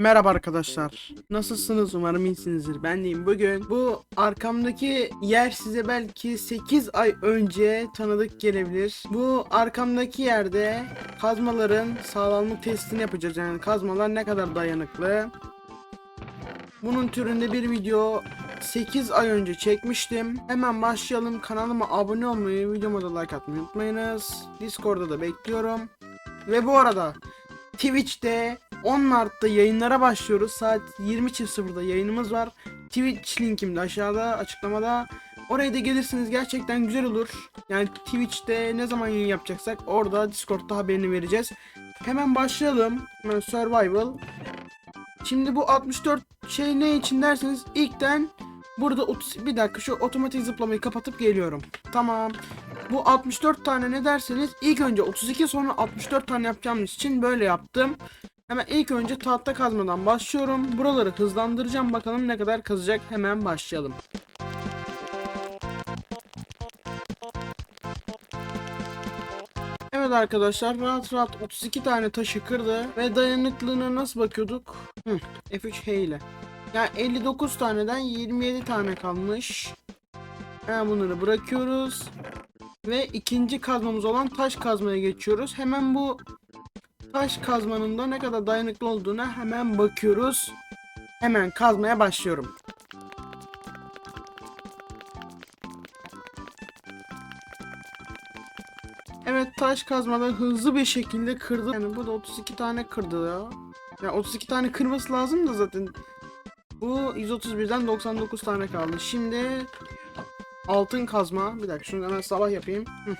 Merhaba arkadaşlar. Nasılsınız? Umarım iyisinizdir. Ben deyim. Bugün bu arkamdaki yer size belki 8 ay önce tanıdık gelebilir. Bu arkamdaki yerde kazmaların sağlamlık testini yapacağız. Yani kazmalar ne kadar dayanıklı. Bunun türünde bir video 8 ay önce çekmiştim. Hemen başlayalım. Kanalıma abone olmayı, videoma da like atmayı unutmayınız. Discord'da da bekliyorum. Ve bu arada Twitch'te 10 Mart'ta yayınlara başlıyoruz. Saat 20.00'da yayınımız var. Twitch linkim de aşağıda açıklamada. Oraya da gelirsiniz gerçekten güzel olur. Yani Twitch'te ne zaman yayın yapacaksak orada Discord'da haberini vereceğiz. Hemen başlayalım. Hemen Survival. Şimdi bu 64 şey ne için derseniz ilkten burada 30 bir dakika şu otomatik zıplamayı kapatıp geliyorum. Tamam. Bu 64 tane ne derseniz ilk önce 32 sonra 64 tane yapacağımız için böyle yaptım. Hemen ilk önce tahta kazmadan başlıyorum. Buraları hızlandıracağım bakalım ne kadar kazacak. Hemen başlayalım. Evet arkadaşlar rahat rahat 32 tane taşı kırdı ve dayanıklılığına nasıl bakıyorduk? Hı, F3 H ile. Yani 59 taneden 27 tane kalmış. Hemen bunları bırakıyoruz. Ve ikinci kazmamız olan taş kazmaya geçiyoruz. Hemen bu taş kazmanın da ne kadar dayanıklı olduğuna hemen bakıyoruz. Hemen kazmaya başlıyorum. Evet taş kazmada hızlı bir şekilde kırdı. Yani bu da 32 tane kırdı ya. Ya 32 tane kırması lazım da zaten. Bu 131'den 99 tane kaldı. Şimdi altın kazma. Bir dakika şunu hemen sabah yapayım. Hı.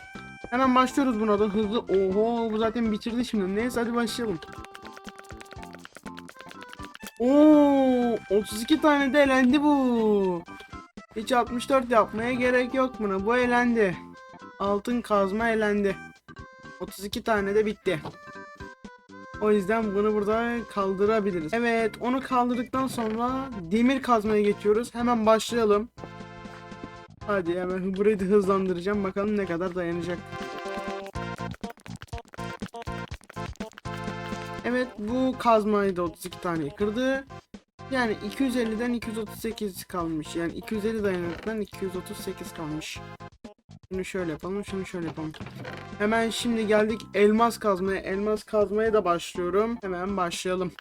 Hemen başlıyoruz buna da hızlı. Oho bu zaten bitirdi şimdi. Neyse hadi başlayalım. Oo 32 tane de elendi bu. Hiç 64 yapmaya gerek yok buna. Bu elendi. Altın kazma elendi. 32 tane de bitti. O yüzden bunu burada kaldırabiliriz. Evet onu kaldırdıktan sonra demir kazmaya geçiyoruz. Hemen başlayalım. Hadi hemen burayı da hızlandıracağım. Bakalım ne kadar dayanacak. Bu kazmayı da 32 tane kırdı. Yani 250'den 238 kalmış. Yani 250 dayanıklıdan 238 kalmış. Şunu şöyle yapalım, şunu şöyle yapalım. Hemen şimdi geldik elmas kazmaya. Elmas kazmaya da başlıyorum. Hemen başlayalım.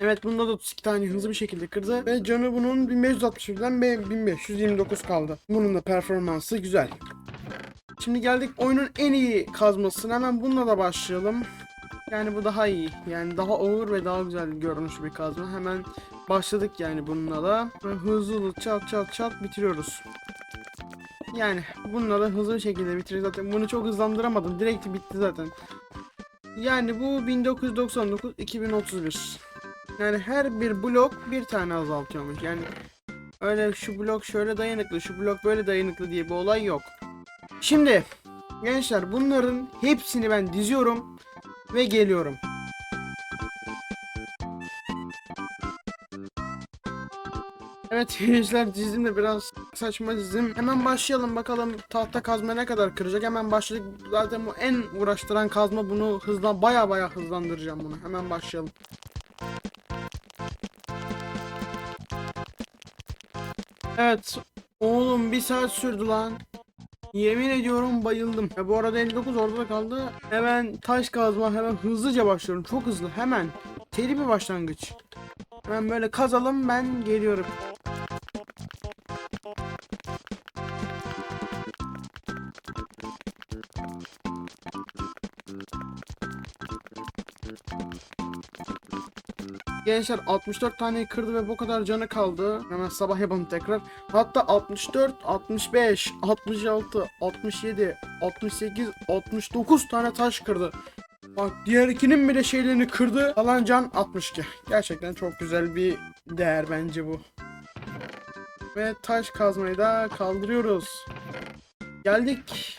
Evet bunda da 32 tane hızlı bir şekilde kırdı. Ve canı bunun 1561'den 1529 kaldı. Bunun da performansı güzel. Şimdi geldik oyunun en iyi kazmasına. Hemen bununla da başlayalım. Yani bu daha iyi. Yani daha ağır ve daha güzel görünüş bir kazma. Hemen başladık yani bununla da. Hızlı hızlı çat çat çat bitiriyoruz. Yani bununla da hızlı bir şekilde bitiriyoruz zaten. Bunu çok hızlandıramadım. Direkt bitti zaten. Yani bu 1999 2031. Yani her bir blok bir tane azaltıyormuş. Yani öyle şu blok şöyle dayanıklı, şu blok böyle dayanıklı diye bir olay yok. Şimdi gençler bunların hepsini ben diziyorum ve geliyorum. Evet gençler dizim de biraz saçma dizim. Hemen başlayalım bakalım tahta kazma ne kadar kıracak. Hemen başladık. Zaten bu en uğraştıran kazma bunu hızla baya baya hızlandıracağım bunu. Hemen başlayalım. Evet. Oğlum bir saat sürdü lan. Yemin ediyorum bayıldım. E, bu arada 59 orada da kaldı. Hemen taş kazma hemen hızlıca başlıyorum. Çok hızlı hemen. Seri bir başlangıç. Hemen böyle kazalım ben geliyorum. Gençler 64 tane kırdı ve bu kadar canı kaldı. Hemen sabah yapalım tekrar. Hatta 64, 65, 66, 67, 68, 69 tane taş kırdı. Bak diğer ikinin bile şeylerini kırdı. Alan can 62. Gerçekten çok güzel bir değer bence bu. Ve taş kazmayı da kaldırıyoruz. Geldik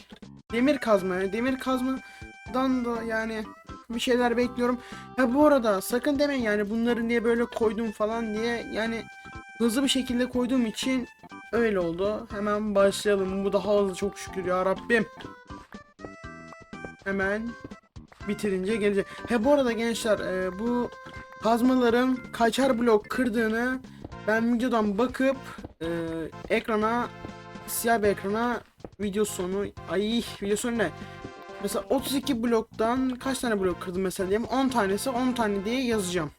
demir kazmaya. Demir kazmadan da yani bir şeyler bekliyorum. Ha bu arada sakın demeyin yani bunları niye böyle koydum falan diye yani hızlı bir şekilde koyduğum için öyle oldu. Hemen başlayalım. Bu daha hızlı çok şükür ya Rabbim. Hemen bitirince gelecek. He bu arada gençler e, bu kazmaların kaçar blok kırdığını ben videodan bakıp e, ekrana siyah bir ekrana video sonu ay video sonu ne? Mesela 32 bloktan kaç tane blok kırdım mesela diyeyim 10 tanesi 10 tane diye yazacağım.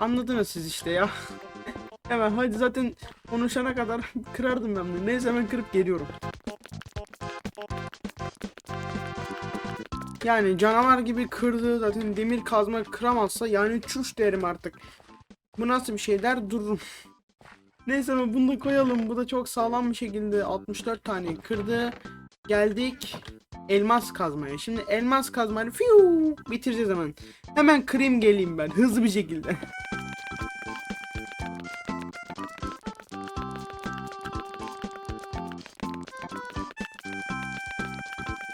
Anladınız siz işte ya. Hemen hadi zaten konuşana kadar kırardım ben bunu. Neyse hemen kırıp geliyorum. Yani canavar gibi kırdı zaten demir kazma kıramazsa yani çuş derim artık. Bu nasıl bir şey der dururum. Neyse ama bunu da koyalım. Bu da çok sağlam bir şekilde 64 tane kırdı. Geldik elmas kazmaya. Şimdi elmas kazmayla fiu bitireceğiz hemen. Hemen kırayım geleyim ben hızlı bir şekilde.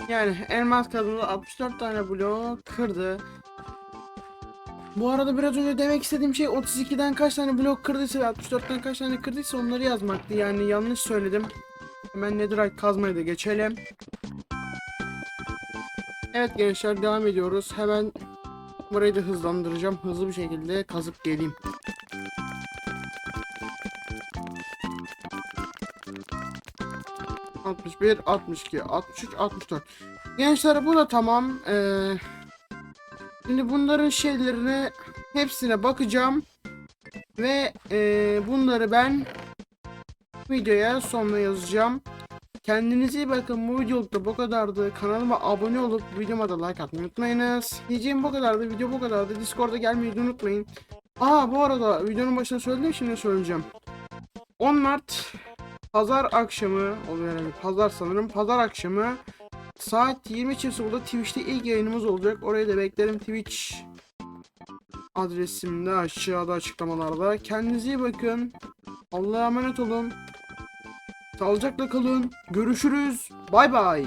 Yani elmas kazmada 64 tane blok kırdı. Bu arada biraz önce demek istediğim şey 32'den kaç tane blok kırdıysa ve 64'ten kaç tane kırdıysa onları yazmaktı. Yani yanlış söyledim. Hemen netherite kazmaya da geçelim. Evet gençler devam ediyoruz. Hemen burayı da hızlandıracağım. Hızlı bir şekilde kazıp geleyim. ...61, 62, 63, 64. Gençler bu da tamam. Ee, şimdi bunların şeylerine hepsine bakacağım. Ve ee, bunları ben videoya sonuna yazacağım. Kendinize iyi bakın. Bu videoluk da bu kadardı. Kanalıma abone olup videoma da like atmayı unutmayınız. Diyeceğim bu kadardı. Video bu kadardı. Discord'a gelmeyi unutmayın. Aa bu arada videonun başında söyledim şimdi söyleyeceğim. 10 Mart Pazar akşamı oluyor herhalde. Pazar sanırım. Pazar akşamı saat 20.00'da Twitch'te ilk yayınımız olacak. Oraya da beklerim Twitch adresimde aşağıda açıklamalarda. Kendinize iyi bakın. Allah'a emanet olun. Sağlıcakla kalın. Görüşürüz. Bay bay.